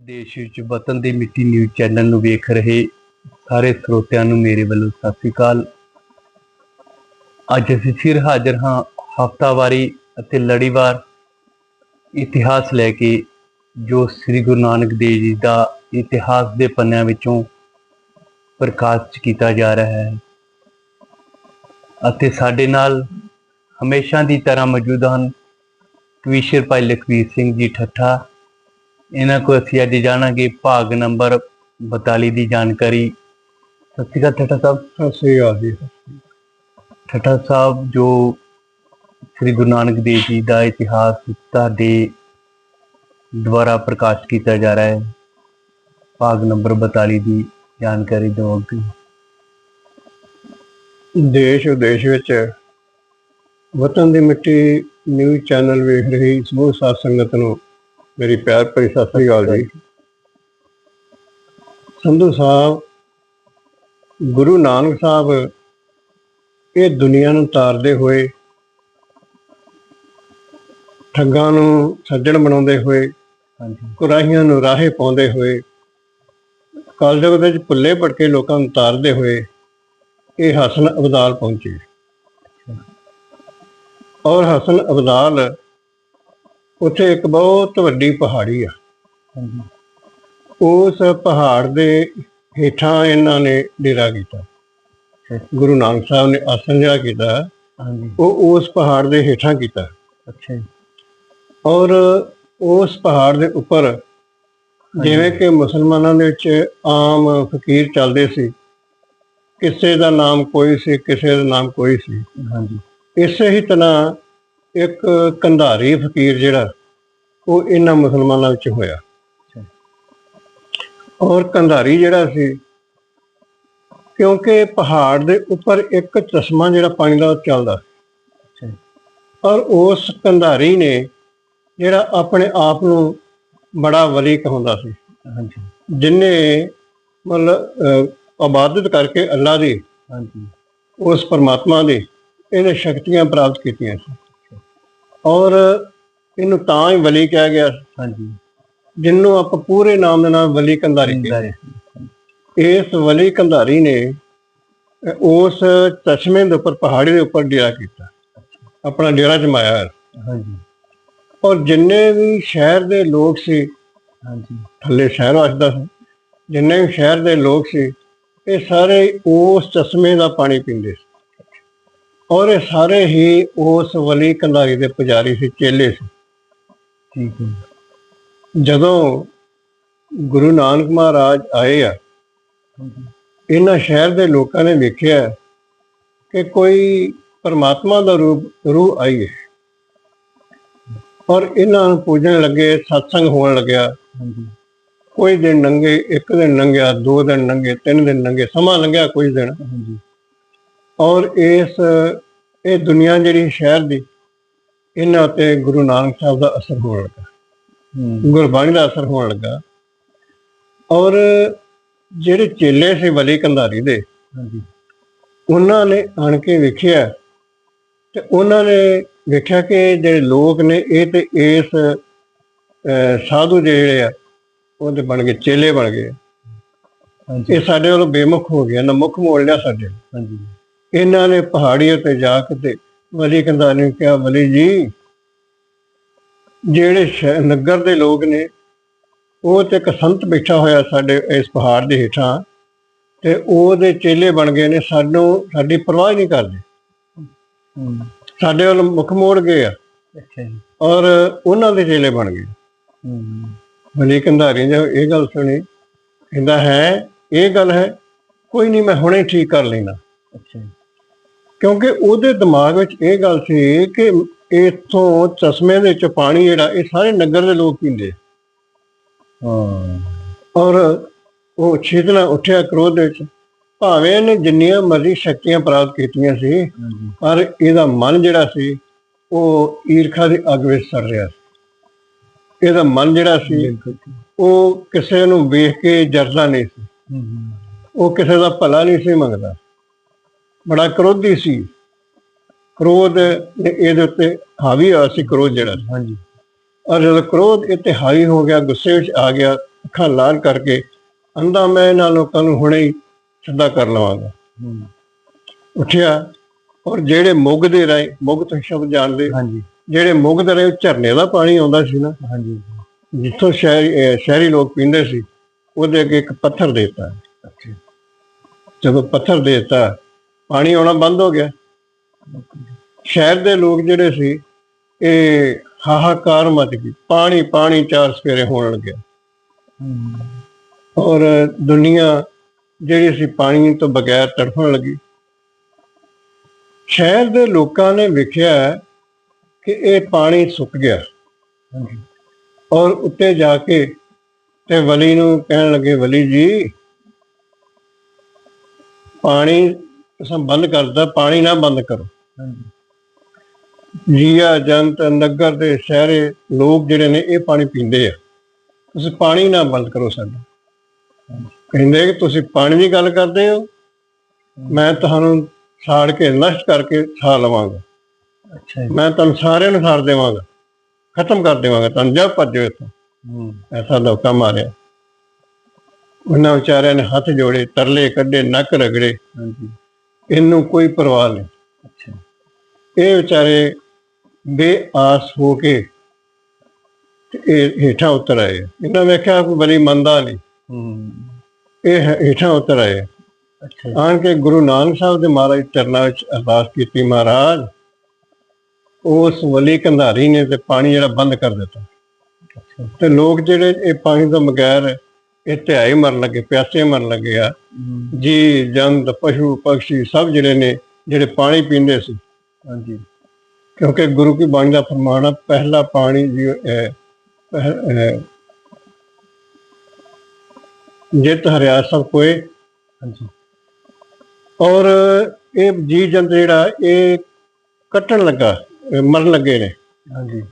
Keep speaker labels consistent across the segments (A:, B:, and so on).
A: ਦੇਸ਼ ਵਿੱਚ ਵਤਨ ਦੀ ਮਿੱਟੀ ਨਿਊਜ਼ ਚੈਨਲ ਨੂੰ ਵੇਖ ਰਹੇ ਸਾਰੇ ਸਰੋਤਿਆਂ ਨੂੰ ਮੇਰੇ ਵੱਲੋਂ ਸਤਿ ਸ੍ਰੀ ਅਕਾਲ। ਅੱਜ ਅਸੀਂ ਫਿਰ ਹਾਜ਼ਰ ਹਾਂ ਹਫਤਾਵਾਰੀ ਅਤੇ ਲੜੀਵਾਰ ਇਤਿਹਾਸ ਲੈ ਕੇ, ਜੋ ਸ੍ਰੀ ਗੁਰੂ ਨਾਨਕ ਦੇਵ ਜੀ ਦਾ ਇਤਿਹਾਸ ਦੇ ਪੰਨਿਆਂ ਵਿੱਚੋਂ ਪ੍ਰਕਾਸ਼ ਕੀਤਾ ਜਾ ਰਿਹਾ ਹੈ। ਅਤੇ ਸਾਡੇ ਨਾਲ ਹਮੇਸ਼ਾ ਦੀ ਤਰ੍ਹਾਂ ਮੌਜੂਦ ਹਨ ਕਵੀਸ਼ਰ ਭਾਈ ਲਖਵੀਰ ਸਿੰਘ ਜੀ ਠੱਠਾ ਇਹਨਾਂ ਕੋਲ ਅਸੀਂ ਅੱਜ ਜਾਣਾਂਗੇ ਭਾਗ ਨੰਬਰ 42 ਦੀ ਜਾਣਕਾਰੀ। ਸਤਿ ਸ਼੍ਰੀ ਅਕਾਲ ਠੱਠਾ ਸਾਹਿਬ।
B: ਸਤਿ ਸ੍ਰੀ ਅਕਾਲ ਜੀ।
A: ਠੱਠਾ ਸਾਹਿਬ ਜੋ ਸ੍ਰੀ ਗੁਰੂ ਨਾਨਕ ਦੇਵ ਜੀ ਦਾ ਇਤਿਹਾਸ ਤੁਹਾਡੇ ਦੁਆਰਾ ਪ੍ਰਕਾਸ਼ ਕੀਤਾ ਜਾ ਰਿਹਾ ਹੈ ਭਾਗ ਨੰਬਰ 42 ਦੀ ਜਾਣਕਾਰੀ ਦਿਓਗੇ
B: ਦੇਸ਼ ਵਿਦੇਸ਼ ਵਿੱਚ ਵਤਨ ਦੀ ਮਿੱਟੀ ਨਿਊਜ਼ ਚੈਨਲ ਵੇਖ ਰਹੀ ਸਮੂਹ ਸਾਧ ਸੰਗਤ ਨੂੰ ਮੇਰੀ ਪਿਆਰ ਭਰੀ ਸਤਿ ਸ੍ਰੀ ਅਕਾਲ ਜੀ। ਸੰਧੂ ਸਾਹਿਬ, ਗੁਰੂ ਨਾਨਕ ਸਾਹਿਬ ਇਹ ਦੁਨੀਆ ਨੂੰ ਤਾਰਦੇ ਹੋਏ, ਠੱਗਾਂ ਨੂੰ ਸੱਜਣ ਬਣਾਉਂਦੇ ਹੋਏ
A: ਹਾਂਜੀ
B: ਕੁਰਾਹੀਆਂ ਨੂੰ ਰਾਹੇ ਪਾਉਂਦੇ ਹੋਏ ਕਲਯੁਗ ਵਿੱਚ ਭੁੱਲੇ ਭਟਕੇ ਲੋਕਾਂ ਨੂੰ ਤਾਰਦੇ ਹੋਏ ਇਹ ਹਸਨ ਅਬਦਾਲ ਪਹੁੰਚੇ। ਔਰ ਹਸਨ ਅਬਦਾਲ ਉੱਥੇ ਇੱਕ ਬਹੁਤ ਵੱਡੀ ਪਹਾੜੀ ਆ। ਉਸ ਪਹਾੜ ਦੇ ਹੇਠਾਂ ਇਹਨਾਂ ਨੇ ਡੇਰਾ ਕੀਤਾ। ਗੁਰੂ ਨਾਨਕ ਸਾਹਿਬ ਨੇ ਆਸਣ ਕੀਤਾ ਉਹ ਉਸ ਪਹਾੜ ਦੇ ਹੇਠਾਂ ਕੀਤਾ।
A: ਅੱਛਾ
B: ਔਰ ਉਸ ਪਹਾੜ ਦੇ ਉੱਪਰ ਜਿਵੇਂ ਕਿ ਮੁਸਲਮਾਨਾਂ ਦੇ ਵਿੱਚ ਆਮ ਫਕੀਰ ਚੱਲਦੇ ਸੀ ਕਿਸੇ ਦਾ ਨਾਮ ਕੋਈ ਸੀ ਕਿਸੇ ਦਾ ਨਾਮ ਕੋਈ ਸੀ।
A: ਹਾਂਜੀ।
B: ਇਸੇ ਹੀ ਤਰ੍ਹਾਂ ਇੱਕ ਕੰਧਾਰੀ ਫਕੀਰ ਜਿਹੜਾ ਉਹ ਇਹਨਾਂ ਮੁਸਲਮਾਨਾਂ ਵਿੱਚ ਹੋਇਆ। ਔਰ ਕੰਧਾਰੀ ਜਿਹੜਾ ਸੀ ਕਿਉਂਕਿ ਪਹਾੜ ਦੇ ਉੱਪਰ ਇੱਕ ਚਸ਼ਮਾ ਜਿਹੜਾ ਪਾਣੀ ਦਾ ਚੱਲਦਾ ਔਰ ਉਸ ਕੰਧਾਰੀ ਨੇ ਜਿਹੜਾ ਆਪਣੇ ਆਪ ਨੂੰ ਬੜਾ ਵਲੀ ਕਹਾਉਂਦਾ ਸੀ।
A: ਹਾਂਜੀ।
B: ਜਿਨੇ ਮਤਲਬ ਅਹ, ਇਬਾਦਤ ਕਰਕੇ ਅੱਲਾ ਦੀ
A: ਹਾਂਜੀ।
B: ਉਸ ਪਰਮਾਤਮਾ ਦੀ ਇਹਨੇ ਸ਼ਕਤੀਆਂ ਪ੍ਰਾਪਤ ਕੀਤੀਆਂ ਸੀ। ਔਰ ਇਹਨੂੰ ਤਾਂ ਹੀ ਵਲੀ ਕਿਹਾ ਗਿਆ।
A: ਹਾਂਜੀ।
B: ਜਿਹਨੂੰ ਆਪਾਂ ਪੂਰੇ ਨਾਮ ਦੇ ਨਾਲ ਵਲੀ ਕੰਧਾਰੀ ਕਹਿੰਦੇ ਇਸ ਵਲੀ ਕੰਧਾਰੀ ਨੇ ਉਸ ਚਸ਼ਮੇ ਦੇ ਉੱਪਰ ਪਹਾੜੀ ਦੇ ਉੱਪਰ ਡੇਰਾ ਕੀਤਾ। ਆਪਣਾ ਡੇਰਾ ਜਮਾਇਆ
A: ਹਾਂਜੀ।
B: ਔਰ ਜਿੰਨੇ ਵੀ ਸ਼ਹਿਰ ਦੇ ਲੋਕ ਸੀ
A: ਹਾਂਜੀ।
B: ਥੱਲੇ ਸ਼ਹਿਰ ਵਸਦਾ ਸੀ ਜਿੰਨੇ ਵੀ ਸ਼ਹਿਰ ਦੇ ਲੋਕ ਸੀ ਇਹ ਸਾਰੇ ਉਸ ਚਸ਼ਮੇ ਦਾ ਪਾਣੀ ਪੀਂਦੇ ਸੀ। ਔਰ ਇਹ ਸਾਰੇ ਹੀ ਉਸ ਵਲੀ ਕੰਧਾਰੀ ਦੇ ਪੁਜਾਰੀ ਸੀ ਚੇਲੇ ਸੀ।
A: ਠੀਕ ਹੈ।
B: ਜਦੋਂ ਗੁਰੂ ਨਾਨਕ ਮਹਾਰਾਜ ਆਏ ਆ ਇਹਨਾਂ ਸ਼ਹਿਰ ਦੇ ਲੋਕਾਂ ਨੇ ਵੇਖਿਆ ਕਿ ਕੋਈ ਪਰਮਾਤਮਾ ਦਾ ਰੂਪ ਰੂਹ ਆਈ ਹੈ। ਔਰ ਇਹਨਾਂ ਨੂੰ ਪੂਜਣ ਲੱਗੇ ਸਤਸੰਗ ਹੋਣ ਲੱਗਿਆ। ਕੋਈ ਦਿਨ ਲੰਘੇ ਇੱਕ ਦਿਨ ਲੰਘਿਆ ਦੋ ਦਿਨ ਲੰਘੇ ਤਿੰਨ ਦਿਨ ਲੰਘੇ ਸਮਾਂ ਲੰਘਿਆ ਕੁਝ ਦਿਨ।
A: ਹਾਂਜੀ।
B: ਔਰ ਇਸ ਇਹ ਦੁਨੀਆ ਜਿਹੜੀ ਸ਼ਹਿਰ ਦੀ ਇਹਨਾਂ ਉੱਤੇ ਗੁਰੂ ਨਾਨਕ ਸਾਹਿਬ ਦਾ ਅਸਰ ਹੋਣ ਲੱਗਾ। ਗੁਰਬਾਣੀ ਦਾ ਅਸਰ ਹੋਣ ਲੱਗਾ। ਔਰ ਜਿਹੜੇ ਚੇਲੇ ਸੀ ਵਲੀ ਕੰਧਾਰੀ ਦੇ
A: ਹਾਂਜੀ।
B: ਉਹਨਾਂ ਨੇ ਆਣ ਕੇ ਵੇਖਿਆ ਤੇ ਉਹਨਾਂ ਨੇ ਵੇਖਿਆ ਕਿ ਜਿਹੜੇ ਲੋਕ ਨੇ ਇਹ ਤੇ ਇਸ ਸਾਧੂ ਜਿਹੜੇ ਆ ਉਹਦੇ ਬਣ ਗਏ ਚੇਲੇ ਬਣ ਗਏ।
A: ਹਾਂਜੀ।
B: ਇਹ ਸਾਡੇ ਵੱਲੋਂ ਬੇਮੁਖ ਹੋ ਗਿਆ ਨਾ ਮੁੱਖ ਮੋੜ ਲਿਆ ਸਾਡੇ।
A: ਹਾਂਜੀ।
B: ਇਹਨਾਂ ਨੇ ਪਹਾੜੀ ਉੱਤੇ ਜਾ ਕੇ ਤੇ ਵਲੀ ਕੰਧਾਰੀ ਨੂੰ ਕਿਹਾ ਵਲੀ ਜੀ ਜਿਹੜੇ ਨਗਰ ਦੇ ਲੋਕ ਨੇ ਉਹ ਤੇ ਇੱਕ ਸੰਤ ਬੈਠਾ ਹੋਇਆ ਸਾਡੇ ਇਸ ਪਹਾੜ ਦੇ ਹੇਠਾਂ ਤੇ ਉਹਦੇ ਚੇਲੇ ਬਣ ਗਏ ਨੇ ਸਾਨੂੰ ਸਾਡੀ ਪਰਵਾਹ ਨਹੀਂ ਕਰਦੇ। ਸਾਡੇ ਵੱਲ ਮੁੱਖ ਮੋੜ ਗਏ ਆ
A: ਅੱਛਾ ਜੀ।
B: ਔਰ ਉਹਨਾਂ ਦੇ ਚੇਲੇ ਬਣ ਗਏ। ਵਲੀ ਕੰਧਾਰੀ ਨੇ ਇਹ ਗੱਲ ਸੁਣੀ। ਕਹਿੰਦਾ ਹੈ ਇਹ ਗੱਲ ਹੈ ਕੋਈ ਨਹੀਂ ਮੈਂ ਹੁਣੇ ਠੀਕ ਕਰ ਲੈਣਾ
A: ਅੱਛਾ ਜੀ।
B: ਕਿਉਂਕਿ ਉਹਦੇ ਦਿਮਾਗ ਵਿੱਚ ਇਹ ਗੱਲ ਸੀ ਕਿ ਇਥੋਂ ਚਸ਼ਮੇ ਦੇ ਚ ਪਾਣੀ ਜਿਹੜਾ ਇਹ ਸਾਰੇ ਨਗਰ ਦੇ ਲੋਕ ਪੀਂਦੇ
A: ਹਾਂ।
B: ਔਰ ਉਹ ਛੇਤਨਾ ਉੱਠਿਆ ਕ੍ਰੋਧ ਵਿੱਚ। ਭਾਵੇਂ ਇਹਨੇ ਜਿੰਨੀਆਂ ਮਰਜ਼ੀ ਸ਼ਕਤੀਆਂ ਪ੍ਰਾਪਤ ਕੀਤੀਆਂ ਸੀ ਪਰ ਇਹਦਾ ਮਨ ਜਿਹੜਾ ਸੀ ਉਹ ਈਰਖਾ ਦੀ ਅੱਗ ਵਿੱਚ ਸੜ ਰਿਹਾ ਸੀ। ਇਹਦਾ ਮਨ ਜਿਹੜਾ ਸੀ ਉਹ ਕਿਸੇ ਨੂੰ ਵੇਖ ਕੇ ਜਰਦਾ ਨਹੀਂ ਸੀ। ਉਹ ਕਿਸੇ ਦਾ ਭਲਾ ਨਹੀਂ ਸੀ ਮੰਗਦਾ। ਬੜਾ ਕ੍ਰੋਧੀ ਸੀ। ਕ੍ਰੋਧ ਨੇ ਇਹਦੇ ਉੱਤੇ ਹਾਵੀ ਹੋਇਆ ਸੀ ਕ੍ਰੋਧ ਜਿਹੜਾ
A: ਹਾਂਜੀ।
B: ਔਰ ਜਦੋਂ ਕ੍ਰੋਧ ਇੱਥੇ ਹਾਈ ਹੋ ਗਿਆ ਗੁੱਸੇ ਵਿੱਚ ਆ ਗਿਆ ਅੱਖਾਂ ਲਾਲ ਕਰਕੇ ਅੰਦਾ ਮੈਂ ਇਹਨਾਂ ਲੋਕਾਂ ਨੂੰ ਹੁਣੇ ਹੀ ਸਿੱਧਾ ਕਰ ਲਵਾਂਗਾ। ਉੱਠਿਆ ਔਰ ਜਿਹੜੇ ਮੁੱਗ ਦੇ ਰਾਹੀਂ ਮੁੱਗ ਤੋਂ ਸ਼ਬਦ ਜਾਣਦੇ।
A: ਹਾਂਜੀ।
B: ਜਿਹੜੇ ਮੁੱਗ ਦੇ ਰਾਹੀਂ ਝਰਨੇ ਦਾ ਪਾਣੀ ਆਉਂਦਾ ਸੀ ਨਾ।
A: ਹਾਂਜੀ।
B: ਜਿੱਥੋਂ ਸ਼ਹਿਰੀ ਸ਼ਹਿਰੀ ਲੋਕ ਪੀਂਦੇ ਸੀ ਉਹਦੇ ਅੱਗੇ ਇੱਕ ਪੱਥਰ ਦੇਤਾ। ਜਦੋਂ ਪੱਥਰ ਦੇਤਾ ਪਾਣੀ ਆਉਣਾ ਬੰਦ ਹੋ ਗਿਆ। ਸ਼ਹਿਰ ਦੇ ਲੋਕ ਜਿਹੜੇ ਸੀ, ਇਹ ਹਾਹਾਕਾਰ ਮਚ ਗਈ। ਪਾਣੀ ਪਾਣੀ ਚਾਰ ਸਵੇਰੇ ਹੋਣ ਲੱਗਿਆ। ਔਰ ਦੁਨੀਆ ਜਿਹੜੀ ਸੀ ਪਾਣੀ ਤੋਂ ਬਗੈਰ ਤੜਫਣ ਲੱਗੀ। ਸ਼ਹਿਰ ਦੇ ਲੋਕਾਂ ਨੇ ਵੇਖਿਆ ਕਿ ਇਹ ਪਾਣੀ ਸੁੱਕ ਗਿਆ। ਔਰ ਉੱਤੇ ਜਾ ਕੇ ਤੇ ਵਲੀ ਨੂੰ ਕਹਿਣ ਲੱਗੇ, ਵਲੀ ਜੀ, ਪਾਣੀ ਤੁਸੀਂ ਬੰਦ ਕਰਦਾ ਪਾਣੀ ਨਾ ਬੰਦ ਕਰੋ। ਜੀਆ ਜੰਤ ਨਗਰ ਦੇ ਸ਼ਹਿਰੇ ਲੋਕ ਜਿਹੜੇ ਨੇ ਇਹ ਪਾਣੀ ਪੀਂਦੇ ਆ। ਤੁਸੀਂ ਪਾਣੀ ਨਾ ਬੰਦ ਕਰੋ ਸਾਡਾ। ਕਹਿੰਦੇ ਕਿ ਤੁਸੀਂ ਪਾਣੀ ਦੀ ਗੱਲ ਕਰਦੇ ਹੋ ਮੈਂ ਤੁਹਾਨੂੰ ਸਾੜ ਕੇ ਨਸ਼ਟ ਕਰਕੇ ਖਾ ਲਵਾਂਗਾ।
A: ਅੱਛਾ
B: ਮੈਂ ਤੁਹਾਨੂੰ ਸਾਰਿਆਂ ਨੂੰ ਸਾੜ ਦੇਵਾਂਗਾ। ਖਤਮ ਕਰ ਦੇਵਾਂਗਾ। ਤੁਹਾਨੂੰ ਜਾ ਭੱਜੋ ਇੱਥੋਂ। ਐਸਾ ਲੋਕਾਂ ਮਾਰਿਆ। ਉਹਨਾਂ ਵਿਚਾਰਿਆਂ ਨੇ ਹੱਥ ਜੋੜੇ ਤਰਲੇ ਕੱਢੇ ਨੱਕ ਰਗੜੇ।
A: ਹਾਂਜੀ।
B: ਇਹਨੂੰ ਕੋਈ ਪਰਵਾਹ ਨਹੀਂ।
A: ਅੱਛਾ।
B: ਇਹ ਵਿਚਾਰੇ ਬੇਆਸ ਹੋ ਕੇ ਤੇ ਇਹ ਹੇਠਾਂ ਉਤਰ ਆਏ। ਇਹਨਾਂ ਵੇਖਿਆ ਕੋਈ ਬੜੀ ਮੰਦਾ ਨਹੀਂ
A: ਹੂੰ।
B: ਇਹ ਹੇਠਾਂ ਉਤਰ ਆਏ। ਆਣ ਕੇ ਗੁਰੂ ਨਾਨਕ ਸਾਹਿਬ ਦੇ ਮਹਾਰਾਜ ਚਰਨਾਂ ਵਿੱਚ ਅਰਦਾਸ ਕੀਤੀ ਮਹਾਰਾਜ ਉਸ ਵਲੀ ਕੰਧਾਰੀ ਨੇ ਤੇ ਪਾਣੀ ਜਿਹੜਾ ਬੰਦ ਕਰ ਦਿੱਤਾ। ਤੇ ਲੋਕ ਜਿਹੜੇ ਇਹ ਪਾਣੀ ਤੋਂ ਬਗੈਰ ਇਹ ਧਿਆਈ ਮਰਨ ਲੱਗੇ ਪਿਆਸੇ ਮਰਨ ਲੱਗੇ ਆ। ਜੀ ਜੰਤ ਪਸ਼ੂ ਪੰਛੀ ਸਭ ਜਿਹੜੇ ਨੇ ਜਿਹੜੇ ਪਾਣੀ ਪੀਂਦੇ ਸੀ।
A: ਹਾਂਜੀ।
B: ਕਿਉਂਕਿ ਗੁਰੂ ਕੀ ਬਾਣੀ ਦਾ ਫਰਮਾਨ ਆ ਪਹਿਲਾ ਪਾਣੀ ਜੀ ਜਿਤ ਹਰਿਆ ਸਭ ਕੋਏ।
A: ਹਾਂਜੀ।
B: ਔਰ ਇਹ ਜੀ ਜੰਤ ਜਿਹੜਾ ਇਹ ਕੱਟਣ ਲੱਗਾ ਮਰਨ ਲੱਗੇ ਨੇ।
A: ਹਾਂਜੀ।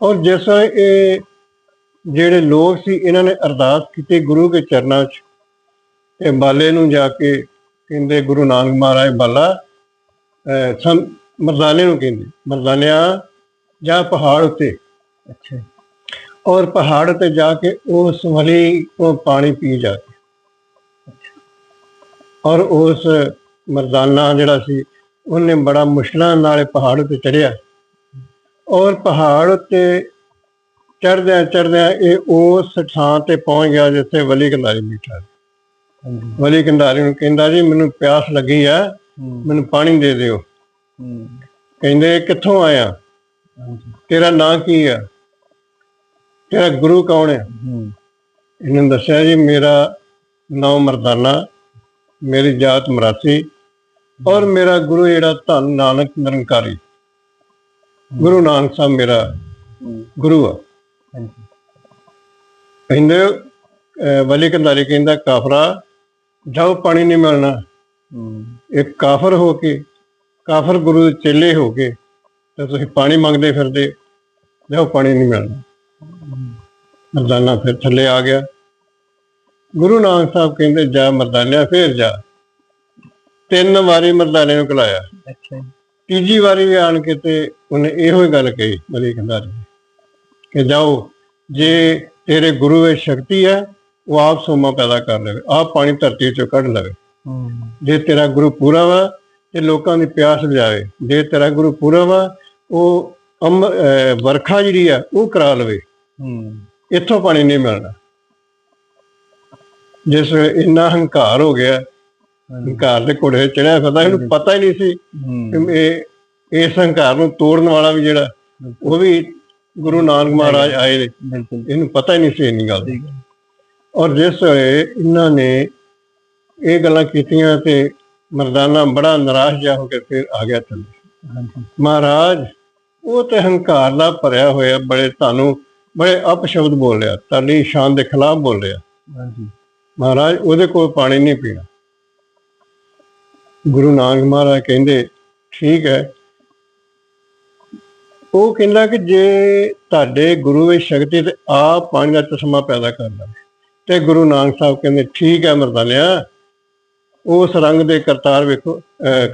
B: ਔਰ ਜਿਸ ਇਹ ਜਿਹੜੇ ਲੋਕ ਸੀ ਇਹਨਾਂ ਨੇ ਅਰਦਾਸ ਕੀਤੀ ਗੁਰੂ ਦੇ ਚਰਨਾਂ 'ਚ। ਤੇ ਬਾਲੇ ਨੂੰ ਜਾ ਕੇ ਕਹਿੰਦੇ ਗੁਰੂ ਨਾਨਕ ਮਹਾਰਾਜ ਬਾਲਾ ਅਹ, ਸੰ ਮਰਦਾਨੇ ਨੂੰ ਕਹਿੰਦੇ ਮਰਦਾਨਿਆ ਜਾ ਪਹਾੜ ਉੱਤੇ।
A: ਅੱਛਾ।
B: ਔਰ ਪਹਾੜ ਉੱਤੇ ਜਾ ਕੇ ਉਸ ਵਲੀ ਉਹ ਪਾਣੀ ਪੀ ਜਾ ਕੇ। ਔਰ ਉਸ ਮਰਦਾਨਾ ਜਿਹੜਾ ਸੀ ਉਹਨੇ ਬੜਾ ਮੁਸ਼ਕਲਾਂ ਨਾਲ ਇਹ ਪਹਾੜ ਉੱਤੇ ਚੜਿਆ ਔਰ ਪਹਾੜ ਉੱਤੇ ਚੜਦਿਆਂ ਚੜਦਿਆਂ ਇਹ ਉਸ ਥਾਂ ਤੇ ਪਹੁੰਚ ਗਿਆ ਜਿੱਥੇ ਵਲੀ ਕੰਧਾਰੀ ਬੈਠਾ ਸੀ। ਵਲੀ ਕੰਧਾਰੀ ਨੂੰ ਕਹਿੰਦਾ ਜੀ ਮੈਨੂੰ ਪਿਆਸ ਲੱਗੀ ਆ
A: ਹੂੰ।
B: ਮੈਨੂੰ ਪਾਣੀ ਦੇ ਦਿਓ। ਕਹਿੰਦੇ ਕਿੱਥੋਂ ਆਇਆ? ਤੇਰਾ ਨਾਂ ਕੀ ਆ? ਤੇਰਾ ਗੁਰੂ ਕੌਣ ਹੈ। ਇਹਨੇ ਦੱਸਿਆ ਜੀ ਮੇਰਾ ਨਾਮ ਮਰਦਾਨਾ ਮੇਰੀ ਜਾਤ ਮਰਾਸੀ ਔਰ ਮੇਰਾ ਗੁਰੂ ਜਿਹੜਾ ਧੰਨ ਨਾਨਕ ਨਿਰੰਕਾਰੀ। ਗੁਰੂ ਨਾਨਕ ਸਾਹਿਬ ਮੇਰਾ ਗੁਰੂ ਆ। ਕਹਿੰਦੇ ਅਹ ਵਲੀ ਕੰਧਾਰੀ ਕਹਿੰਦਾ ਕਾਫਰਾ ਜਾਓ ਪਾਣੀ ਨਹੀਂ ਮਿਲਣਾ। ਇੱਕ ਕਾਫਰ ਹੋ ਕੇ ਕਾਫਰ ਗੁਰੂ ਦੇ ਚੇਲੇ ਹੋ ਕੇ ਤੇ ਤੁਸੀਂ ਪਾਣੀ ਮੰਗਦੇ ਫਿਰਦੇ ਜਾਓ ਪਾਣੀ ਨਹੀਂ ਮਿਲਣਾ। ਮਰਦਾਨਾ ਫਿਰ ਥੱਲੇ ਆ ਗਿਆ। ਗੁਰੂ ਨਾਨਕ ਸਾਹਿਬ ਕਹਿੰਦੇ ਜਾ ਮਰਦਾਨਿਆ ਫੇਰ ਜਾ। ਤਿੰਨ ਵਾਰੀ ਮਰਦਾਨੇ ਨੂੰ ਕਲਾਇਆ। ਤੀਜੀ ਵਾਰੀ ਵੀ ਆਣ ਕੇ ਤੇ ਉਹਨੇ ਇਹੋ ਹੀ ਗੱਲ ਕਹੀ ਮਲੀ ਕੰਧਾਰੀ। ਕਿ ਜਾਓ ਜੇ ਤੇਰੇ ਗੁਰੂ ਵਿੱਚ ਸ਼ਕਤੀ ਹੈ ਉਹ ਆਪ ਸੋਮਾ ਪੈਦਾ ਕਰ ਲਵੇ ਆਪ ਪਾਣੀ ਧਰਤੀ ਚੋਂ ਕੱਢ ਲਵੇ। ਜੇ ਤੇਰਾ ਗੁਰੂ ਪੂਰਾ ਵਾ ਤੇ ਲੋਕਾਂ ਦੀ ਪਿਆਸ ਬੁਝਾਵੇ। ਜੇ ਤੇਰਾ ਗੁਰੂ ਪੂਰਾ ਵਾ ਉਹ ਅਮ ਵਰਖਾ ਜਿਹੜੀ ਆ ਉਹ ਕਰਾ ਲਵੇ। ਇੱਥੋਂ ਪਾਣੀ ਨਹੀਂ ਮਿਲਣਾ। ਜਿਸ ਇੰਨਾ ਹੰਕਾਰ ਹੋ ਗਿਆ ਹੰਕਾਰ ਦੇ ਘੋੜੇ ਚੜਿਆ ਫਿਰਦਾ ਇਹਨੂੰ ਪਤਾ ਹੀ ਨਹੀਂ ਸੀ ਕਿ ਇਹ ਇਸ ਹੰਕਾਰ ਨੂੰ ਤੋੜਨ ਵਾਲਾ ਵੀ ਜਿਹੜਾ ਉਹ ਵੀ ਗੁਰੂ ਨਾਨਕ ਮਹਾਰਾਜ ਆਏ ਨੇ।
A: ਬਿਲਕੁਲ।
B: ਇਹਨੂੰ ਪਤਾ ਹੀ ਨਹੀਂ ਸੀ ਇੰਨੀ ਗੱਲ। ਔਰ ਜਿਸ ਵੇਲੇ ਇਹਨਾਂ ਨੇ ਇਹ ਗੱਲਾਂ ਕੀਤੀਆਂ ਤੇ ਮਰਦਾਨਾ ਬੜਾ ਨਿਰਾਸ਼ ਜਿਹਾ ਹੋ ਕੇ ਫਿਰ ਆ ਗਿਆ ਥੱਲੇ ਮਹਾਰਾਜ ਉਹ ਤੇ ਹੰਕਾਰ ਦਾ ਭਰਿਆ ਹੋਇਆ ਬੜੇ ਤੁਹਾਨੂੰ ਬੜੇ ਅਪਸ਼ਬਦ ਬੋਲਿਆ ਤੁਹਾਡੀ ਸ਼ਾਨ ਦੇ ਖਿਲਾਫ ਬੋਲਿਆ
A: ਹਾਂਜੀ।
B: ਮਹਾਰਾਜ ਉਹਦੇ ਕੋਲ ਪਾਣੀ ਨਹੀਂ ਪੀਣਾ। ਗੁਰੂ ਨਾਨਕ ਮਹਾਰਾਜ ਕਹਿੰਦੇ ਠੀਕ ਹੈ ਉਹ ਕਹਿੰਦਾ ਕਿ ਜੇ ਤੁਹਾਡੇ ਗੁਰੂ ਵਿੱਚ ਸ਼ਕਤੀ ਤੇ ਆਪ ਪਾਣੀ ਦਾ ਚਸ਼ਮਾ ਪੈਦਾ ਕਰਦਾ ਤੇ ਗੁਰੂ ਨਾਨਕ ਸਾਹਿਬ ਕਹਿੰਦੇ ਠੀਕ ਹੈ ਮਰਦਾਨਿਆ ਉਸ ਰੰਗ ਦੇ ਕਰਤਾਰ ਵੇਖੋ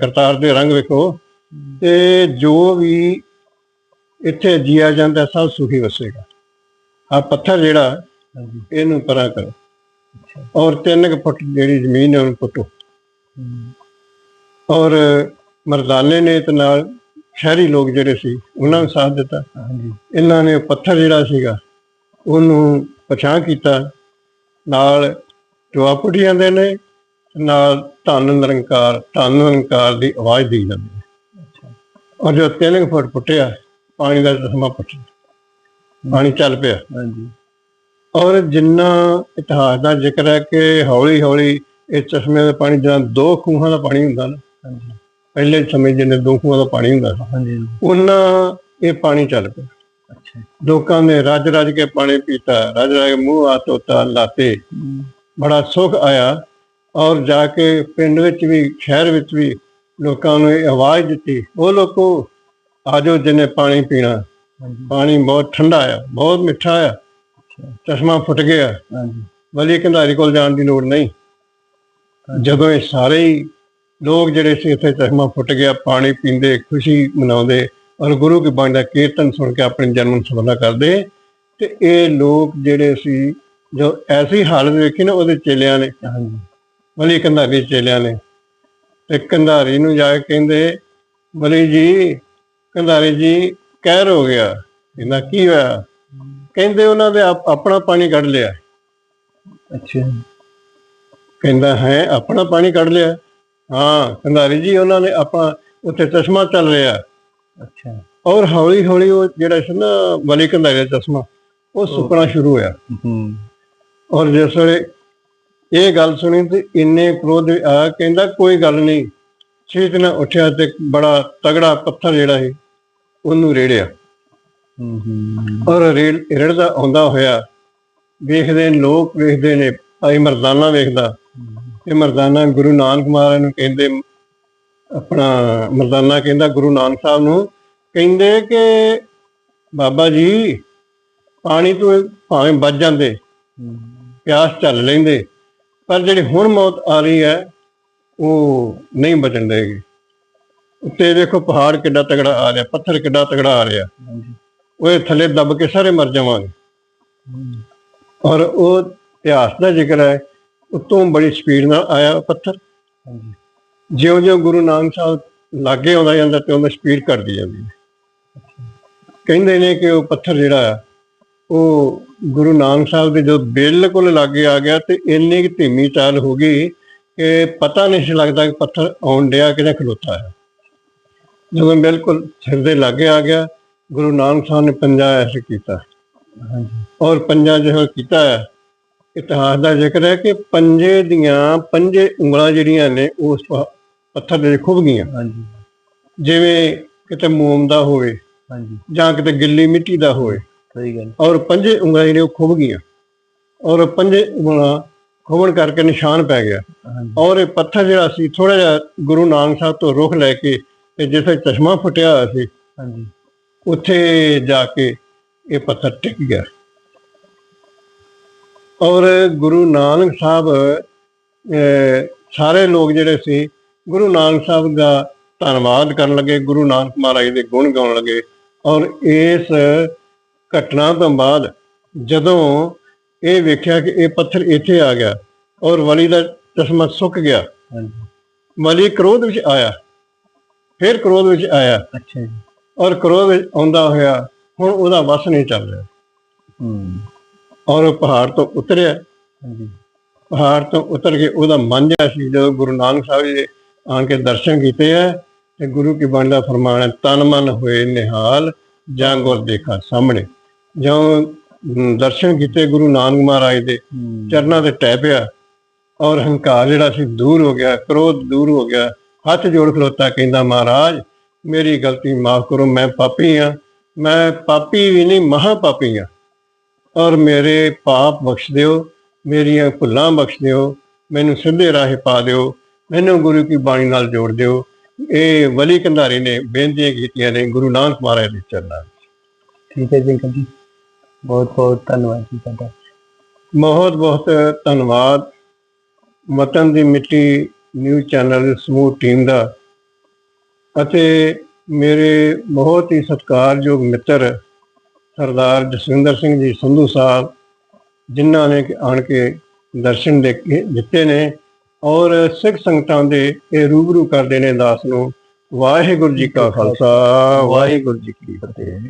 B: ਕਰਤਾਰ ਦੇ ਰੰਗ ਵੇਖੋ। ਤੇ ਜੋ ਵੀ ਇੱਥੇ ਜੀਆ ਜਾਂਦਾ ਸਭ ਸੁਖੀ ਵਸੇਗਾ। ਆ ਪੱਥਰ ਜਿਹੜਾ ਇਹਨੂੰ ਪਰਾਂ ਕਰੋ। ਔਰ ਤਿੰਨ ਕੁ ਫੁੱਟ ਜਿਹੜੀ ਜ਼ਮੀਨ ਹੈ ਉਹਨੂੰ ਪੁੱਟੋ। ਔਰ ਮਰਦਾਨੇ ਨੇ ਤੇ ਨਾਲ ਸ਼ਹਿਰੀ ਲੋਕ ਜਿਹੜੇ ਸੀ ਉਹਨਾਂ ਨੂੰ ਸਾਥ ਦਿੱਤਾ।
A: ਹਾਂਜੀ।
B: ਇਹਨਾਂ ਨੇ ਪੱਥਰ ਜਿਹੜਾ ਸੀਗਾ ਉਹਨੂੰ ਪਛਾਣ ਕੀਤਾ। ਨਾਲ ਟੋਆ ਪੁੱਟੀ ਜਾਂਦੇ ਨੇ ਨਾਲ ਧੰਨ ਨਿਰੰਕਾਰ ਧੰਨ ਨਿਰੰਕਾਰ ਦੀ ਆਵਾਜ਼ ਦੀ ਜਾਂਦੀ ਹੈ।
A: ਅੱਛਾ।
B: ਔਰ ਜੋ ਤਿੰਨ ਫੁੱਟ ਪੁੱਟਿਆ ਪਾਣੀ ਦਾ ਚਸ਼ਮਾ ਪੁੱਟਿਆ ਪਾਣੀ ਚੱਲ ਪਿਆ।
A: ਹਾਂਜੀ।
B: ਔਰ ਜਿੰਨਾ ਇਤਿਹਾਸ ਦਾ ਜ਼ਿਕਰ ਹੈ ਕਿ ਹੌਲੀ ਹੌਲੀ ਇਹ ਚਸ਼ਮੇ ਦਾ ਪਾਣੀ ਜਾਂ ਦੋ ਖੂਹਾਂ ਦਾ ਪਾਣੀ ਹੁੰਦਾ ਨਾ
A: ਹਾਂਜੀ।
B: ਪਹਿਲੇ ਸਮੇਂ ਜਿੰਨੇ ਦੋ ਖੂਹਾਂ ਦਾ ਪਾਣੀ ਹੁੰਦਾ ਸੀ
A: ਹਾਂਜੀ।
B: ਉਹਨਾਂ ਇਹ ਪਾਣੀ ਚੱਲ ਪਿਆ।
A: ਅੱਛਾ।
B: ਲੋਕਾਂ ਨੇ ਰੱਜ ਰੱਜ ਕੇ ਪਾਣੀ ਪੀਤਾ ਰੱਜ ਰੱਜ ਮੂੰਹ ਹੱਥ ਧੋਤਾ ਲਾਤੇ। ਬੜਾ ਸੁੱਖ ਆਇਆ ਔਰ ਜਾ ਕੇ ਪਿੰਡ ਵਿੱਚ ਵੀ ਸ਼ਹਿਰ ਵਿੱਚ ਵੀ ਲੋਕਾਂ ਨੂੰ ਇਹ ਆਵਾਜ਼ ਦਿੱਤੀ ਉਹ ਲੋਕੋ ਆਜੋ ਜਿਹਨੇ ਪਾਣੀ ਪੀਣਾ। ਪਾਣੀ ਬਹੁਤ ਠੰਡਾ ਆ ਬਹੁਤ ਮਿੱਠਾ ਆ। ਚਸ਼ਮਾ ਫੁੱਟ ਗਿਆ।
A: ਹਾਂਜੀ।
B: ਵਲੀ ਕੰਧਾਰੀ ਕੋਲ ਜਾਣ ਦੀ ਲੋੜ ਨਹੀਂ। ਜਦੋਂ ਇਹ ਸਾਰੇ ਹੀ ਲੋਕ ਜਿਹੜੇ ਸੀ ਇੱਥੇ ਚਸ਼ਮਾ ਫੁੱਟ ਗਿਆ ਪਾਣੀ ਪੀਂਦੇ ਖੁਸ਼ੀ ਮਨਾਉਂਦੇ ਔਰ ਗੁਰੂ ਕੀ ਬਾਣੀ ਦਾ ਕੀਰਤਨ ਸੁਣ ਕੇ ਆਪਣੇ ਜਨਮ ਨੂੰ ਸਫਲਾ ਕਰਦੇ। ਤੇ ਇਹ ਲੋਕ ਜਿਹੜੇ ਸੀ ਜੋ ਐਸੀ ਹਾਲਤ ਵੇਖੀ ਨਾ ਉਹਦੇ ਚੇਲਿਆਂ ਨੇ।
A: ਹਾਂਜੀ।
B: ਵਲੀ ਕੰਧਾਰੀ ਚੇਲਿਆਂ ਨੇ। ਤੇ ਕੰਧਾਰੀ ਨੂੰ ਜਾ ਕੇ ਕਹਿੰਦੇ ਵਲੀ ਜੀ ਕੰਧਾਰੀ ਜੀ ਕਹਿਰ ਹੋ ਗਿਆ। ਇਹਨਾਂ ਕੀ ਹੋਇਆ? ਕਹਿੰਦੇ ਉਹਨਾਂ ਦੇ ਆਪ- ਆਪਣਾ ਪਾਣੀ ਕੱਢ ਲਿਆ।
A: ਅੱਛਾ।
B: ਕਹਿੰਦਾ ਹੈ ਆਪਣਾ ਪਾਣੀ ਕੱਢ ਲਿਆ? ਹਾਂ ਕੰਧਾਰੀ ਜੀ ਉਹਨਾਂ ਨੇ ਆਪਣਾ ਉੱਥੇ ਚਸ਼ਮਾ ਚੱਲ ਰਿਹਾ।
A: ਅੱਛਾ।
B: ਔਰ ਹੌਲੀ ਹੌਲੀ ਉਹ ਜਿਹੜਾ ਸੀ ਨਾ ਵਲੀ ਕੰਧਾਰੀ ਦਾ ਚਸ਼ਮਾ ਉਹ ਸੁੱਕਣਾ ਸ਼ੁਰੂ ਹੋਇਆ।
A: ਹਮ
B: ਔਰ ਜਿਸ ਵੇਲੇ ਇਹ ਗੱਲ ਸੁਣੀ ਤੇ ਇੰਨੇ ਕ੍ਰੋਧ ਆ ਕਹਿੰਦਾ ਕੋਈ ਗੱਲ ਨਹੀਂ। ਛੇਤੀ ਨਾਲ ਉੱਠਿਆ ਤੇ ਬੜਾ ਤਗੜਾ ਪੱਥਰ ਜਿਹੜਾ ਸੀ ਉਹਨੂੰ ਰੇੜਿਆ। ਔਰ ਰੇੜਦਾ ਆਉਂਦਾ ਹੋਇਆ। ਵੇਖਦੇ ਲੋਕ ਵੇਖਦੇ ਨੇ ਭਾਈ ਮਰਦਾਨਾ ਵੇਖਦਾ। ਇਹ ਮਰਦਾਨਾ ਗੁਰੂ ਨਾਨਕ ਮਹਾਰਾਜ ਨੂੰ ਕਹਿੰਦੇ ਆਪਣਾ ਮਰਦਾਨਾ ਕਹਿੰਦਾ ਗੁਰੂ ਨਾਨਕ ਸਾਹਿਬ ਨੂੰ ਕਹਿੰਦੇ ਕਿ ਬਾਬਾ ਜੀ ਪਾਣੀ ਤੋਂ ਭਾਵੇਂ ਬਚ ਜਾਂਦੇ ਪਿਆਸ ਝੱਲ ਲੈਂਦੇ ਪਰ ਜਿਹੜੀ ਹੁਣ ਮੌਤ ਆ ਰਹੀ ਹੈ ਉਹ ਨਹੀਂ ਬਚਣ ਦੇਗੀ। ਉੱਤੇ ਦੇਖੋ ਪਹਾੜ ਕਿੱਡਾ ਤਗੜਾ ਆ ਰਿਹਾ ਪੱਥਰ ਕਿੱਡਾ ਤਗੜਾ ਆ ਰਿਹਾ। ਉਹ ਥੱਲੇ ਦੱਬ ਕੇ ਸਾਰੇ ਮਰ ਜਾਵਾਂਗੇ। ਔਰ ਉਹ ਇਤਿਹਾਸ ਦਾ ਜ਼ਿਕਰ ਹੈ ਉਤੋਂ ਬੜੀ ਸਪੀਡ ਨਾਲ ਆਇਆ ਪੱਥਰ।
A: ਹਾਂਜੀ।
B: ਜਿਉਂ-ਜਿਉਂ ਗੁਰੂ ਨਾਨਕ ਸਾਹਿਬ ਲਾਗੇ ਆਉਂਦਾ ਜਾਂਦਾ ਤੇ ਉਹਦੀ ਸਪੀਡ ਘਟਦੀ ਜਾਂਦੀ ਹੈ। ਕਹਿੰਦੇ ਨੇ ਕਿ ਉਹ ਪੱਥਰ ਜਿਹੜਾ ਆ ਉਹ ਗੁਰੂ ਨਾਨਕ ਸਾਹਿਬ ਦੇ ਜਦੋਂ ਬਿਲਕੁਲ ਲਾਗੇ ਆ ਗਿਆ ਤੇ ਇੰਨੀ ਕਿ ਧੀਮੀ ਚਾਲ ਹੋ ਗਈ ਕਿ ਪਤਾ ਨਹੀਂ ਸੀ ਲੱਗਦਾ ਕਿ ਪੱਥਰ ਆਉਣ ਡਿਆ ਕਿ ਜਾਂ ਖਲੋਤਾ ਹੈ। ਜਦੋਂ ਬਿਲਕੁਲ ਸਿਰ ਦੇ ਲਾਗੇ ਆ ਗਿਆ ਗੁਰੂ ਨਾਨਕ ਸਾਹਿਬ ਨੇ ਪੰਜਾ ਐਸੇ ਕੀਤਾ।
A: ਹਾਂਜੀ।
B: ਔਰ ਪੰਜਾ ਜਿਹੜਾ ਕੀਤਾ ਹੈ ਇਤਿਹਾਸ ਦਾ ਜ਼ਿਕਰ ਹੈ ਕਿ ਪੰਜੇ ਦੀਆਂ ਪੰਜੇ ਉਂਗਲਾਂ ਜਿਹੜੀਆਂ ਨੇ ਉਸ ਪੱਥਰ ਦੇ ਖੁੱਭ ਗਈਆਂ।
A: ਹਾਂਜੀ।
B: ਜਿਵੇਂ ਕਿਤੇ ਮੋਮ ਦਾ ਹੋਵੇ
A: ਹਾਂਜੀ।
B: ਜਾਂ ਕਿਤੇ ਗਿੱਲੀ ਮਿੱਟੀ ਦਾ ਹੋਵੇ।
A: ਸਹੀ ਗੱਲ।
B: ਔਰ ਪੰਜੇ ਉਂਗਲਾਂ ਜਿਹੜੀਆਂ ਉਹ ਖੁੱਭ ਗਈਆਂ। ਔਰ ਪੰਜੇ ਉਂਗਲਾਂ ਖੁੱਭਣ ਕਰਕੇ ਨਿਸ਼ਾਨ ਪੈ ਗਿਆ। ਔਰ ਇਹ ਪੱਥਰ ਜਿਹੜਾ ਸੀ ਥੋੜਾ ਜਿਹਾ ਗੁਰੂ ਨਾਨਕ ਸਾਹਿਬ ਤੋਂ ਰੁਖ ਲੈ ਕੇ ਤੇ ਜਿੱਥੇ ਚਸ਼ਮਾ ਫੁੱਟਿਆ ਹੋਇਆ ਸੀ
A: ਹਾਂਜੀ।
B: ਉੱਥੇ ਜਾ ਕੇ ਇਹ ਪੱਥਰ ਟਿਕ ਗਿਆ। ਔਰ ਗੁਰੂ ਨਾਨਕ ਸਾਹਿਬ ਸਾਰੇ ਲੋਕ ਜਿਹੜੇ ਸੀ ਗੁਰੂ ਨਾਨਕ ਸਾਹਿਬ ਦਾ ਧੰਨਵਾਦ ਕਰਨ ਲੱਗੇ ਗੁਰੂ ਨਾਨਕ ਮਹਾਰਾਜ ਦੇ ਗੁਣ ਗਾਉਣ ਲੱਗੇ ਔਰ ਇਸ ਘਟਨਾ ਤੋਂ ਬਾਅਦ ਜਦੋਂ ਇਹ ਵੇਖਿਆ ਕਿ ਇਹ ਪੱਥਰ ਇੱਥੇ ਆ ਗਿਆ ਔਰ ਵਲੀ ਦਾ ਚਸ਼ਮਾ ਸੁੱਕ ਗਿਆ ਵਲੀ ਕ੍ਰੋਧ ਵਿੱਚ ਆਇਆ ਫਿਰ ਕ੍ਰੋਧ ਵਿੱਚ ਆਇਆ
A: ਅੱਛਾ ਜੀ।
B: ਔਰ ਕ੍ਰੋਧ ਵਿੱਚ ਆਉਂਦਾ ਹੋਇਆ ਹੁਣ ਉਹਦਾ ਵਸ ਨਹੀਂ ਚੱਲ ਰਿਹਾ। ਔਰ ਉਹ ਪਹਾੜ ਤੋਂ ਉਤਰਿਆ।
A: ਹਾਂਜੀ।
B: ਪਹਾੜ ਤੋਂ ਉਤਰ ਕੇ ਉਹਦਾ ਮਨ ਜਿਹਾ ਸੀ ਜਦੋਂ ਗੁਰੂ ਨਾਨਕ ਸਾਹਿਬ ਜੀ ਆਣ ਕੇ ਦਰਸ਼ਨ ਕੀਤੇ ਆ ਤੇ ਗੁਰੂ ਕੀ ਬਾਣੀ ਦਾ ਫਰਮਾਨ ਹੈ ਤਨ ਮਨ ਹੋਏ ਨਿਹਾਲ ਜਾਂ ਗੁਰ ਦੇਖਾ ਸਾਹਮਣੇ। ਜਦੋਂ ਦਰਸ਼ਨ ਕੀਤੇ ਗੁਰੂ ਨਾਨਕ ਮਹਾਰਾਜ ਦੇ ਚਰਨਾਂ ਤੇ ਟਹਿ ਪਿਆ ਔਰ ਹੰਕਾਰ ਜਿਹੜਾ ਸੀ ਦੂਰ ਹੋ ਗਿਆ ਕ੍ਰੋਧ ਦੂਰ ਹੋ ਗਿਆ ਹੱਥ ਜੋੜ ਖਲੋਤਾ ਕਹਿੰਦਾ ਮਹਾਰਾਜ ਮੇਰੀ ਗਲਤੀ ਮਾਫ ਕਰੋ ਮੈਂ ਪਾਪੀ ਆ। ਮੈਂ ਪਾਪੀ ਵੀ ਨਹੀਂ ਮਹਾ ਪਾਪੀ ਆ। ਔਰ ਮੇਰੇ ਪਾਪ ਬਖਸ਼ ਦਿਓ ਮੇਰੀਆਂ ਭੁੱਲਾਂ ਬਖਸ਼ ਦਿਓ ਮੈਨੂੰ ਸਿੱਧੇ ਰਾਹ ਪਾ ਦਿਓ ਮੈਨੂੰ ਗੁਰੂ ਕੀ ਬਾਣੀ ਨਾਲ ਜੋੜ ਦਿਓ। ਇਹ ਵਲੀ ਕੰਧਾਰੀ ਨੇ ਬੇਨਤੀਆਂ ਕੀਤੀਆਂ ਨੇ ਗੁਰੂ ਨਾਨਕ ਮਹਾਰਾਜ ਦੇ ਚਰਨਾਂ ਵਿੱਚ।
A: ਠੀਕ ਹੈ ਜੀ ਅੰਕਲ ਜੀ। ਬਹੁਤ ਬਹੁਤ ਧੰਨਵਾਦ ਜੀ ਤੁਹਾਡਾ।
B: ਬਹੁਤ ਬਹੁਤ ਧੰਨਵਾਦ। ਵਤਨ ਦੀ ਮਿੱਟੀ ਨਿਊਜ਼ ਚੈਨਲ ਦੀ ਸਮੂਹ ਟੀਮ ਦਾ। ਅਤੇ ਮੇਰੇ ਬਹੁਤ ਹੀ ਸਤਿਕਾਰਯੋਗ ਮਿੱਤਰ ਸਰਦਾਰ ਜਸਵਿੰਦਰ ਸਿੰਘ ਜੀ ਸੰਧੂ ਸਾਹਿਬ, ਜਿਨ੍ਹਾਂ ਨੇ ਆਣ ਕੇ ਦਰਸ਼ਨ ਦੇ ਦਿੱਤੇ ਨੇ ਔਰ ਸਿੱਖ ਸੰਗਤਾਂ ਦੇ ਇਹ ਰੂਬਰੂ ਕਰਦੇ ਨੇ ਦਾਸ ਨੂੰ, ਵਾਹਿਗੁਰੂ ਜੀ ਕਾ ਖਾਲਸਾ, ਵਾਹਿਗੁਰੂ ਜੀ ਕੀ ਫਤਿਹ।